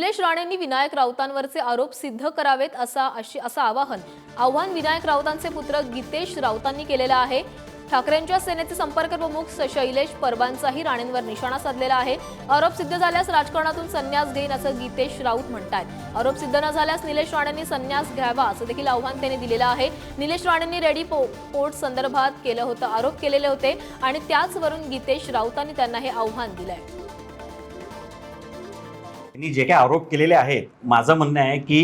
निलेश राणेंनी विनायक राऊतांवरचे आरोप सिद्ध करावेत असा अशी असं आवाहन आव्हान विनायक राऊतांचे पुत्र गीतेश राऊतांनी केलेलं आहे. ठाकरेंच्या सेनेचे संपर्क प्रमुख शैलेश परबांचाही राणेंवर निशाणा साधलेला आहे. आरोप सिद्ध झाल्यास राजकारणातून संन्यास घेईन असं गीतेश राऊत म्हणतात आरोप सिद्ध न झाल्यास निलेश राणेंनी संन्यास घ्यावा असं देखील आव्हान त्यांनी दिलेलं आहे. निलेश राणेंनी रेडी पो पोर्ट संदर्भात केलं होतं आरोप केलेले होते आणि त्याचवरून गीतेश राऊतांनी त्यांना हे आव्हान दिलंय. त्यांनी जे काही आरोप केलेले आहेत माझं म्हणणं आहे की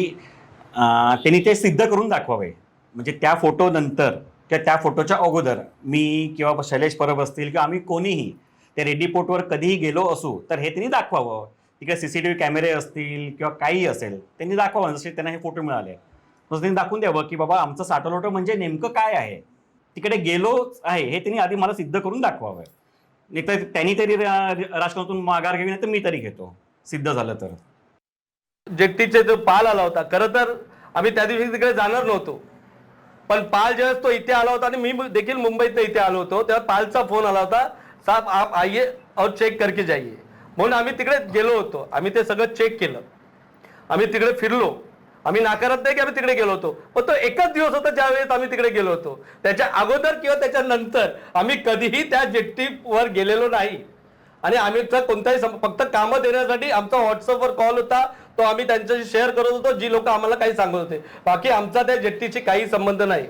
त्यांनी ते सिद्ध करून दाखवावे. म्हणजे त्या फोटो नंतर किंवा त्या फोटोच्या अगोदर मी किंवा शैलेश परब असतील किंवा आम्ही कोणीही त्या रेडी पोर्टवर कधीही गेलो असू तर हे त्यांनी दाखवावं. तिकडे सी सी टी व्ही कॅमेरे असतील किंवा काहीही असेल त्यांनी दाखवावं. जसे त्यांना हे फोटो मिळाले. तसं त्यांनी दाखवून द्यावं की बाबा आमचं साठवलोटं म्हणजे नेमकं काय आहे? तिकडे गेलोच आहे हे त्यांनी आधी मला सिद्ध करून दाखवावं. नाही तर त्यांनी तरी राजकारणातून माघार घ्यावी नाही तर मी तरी घेतो. सिद्ध झालं तर? जेट्टीचे जो पाल आला होता खरं तर आम्ही त्या दिवशी तिकडे जाणार नव्हतो. पण पाल ज्यावेळेस तो इथे आला होता आणि मी देखील मुंबईत इथे आलो होतो तेव्हा पालचा फोन आला होता साहेब आप आइए और चेक करके जाइए. म्हणून आम्ही तिकडे गेलो होतो. आम्ही ते सगळं चेक केलं. आम्ही तिकडे फिरलो. आम्ही नाकारत नाही की आम्ही तिकडे गेलो होतो पण तो एकच दिवस होता ज्यावेळेस आम्ही तिकडे गेलो होतो. त्याच्या अगोदर किंवा त्याच्या नंतर आम्ही कधीही त्या जेट्टीवर गेलेलो नाही. आणि आम्ही तर कोणताही फक्त कामं देण्यासाठी आमचा व्हॉट्सअपवर कॉल होता. तो आम्ही त्यांच्याशी शेअर करत होतो. जी लोक आम्हाला काही सांगत होते. बाकी आमचा त्या जेट्टीशी काही संबंध नाही.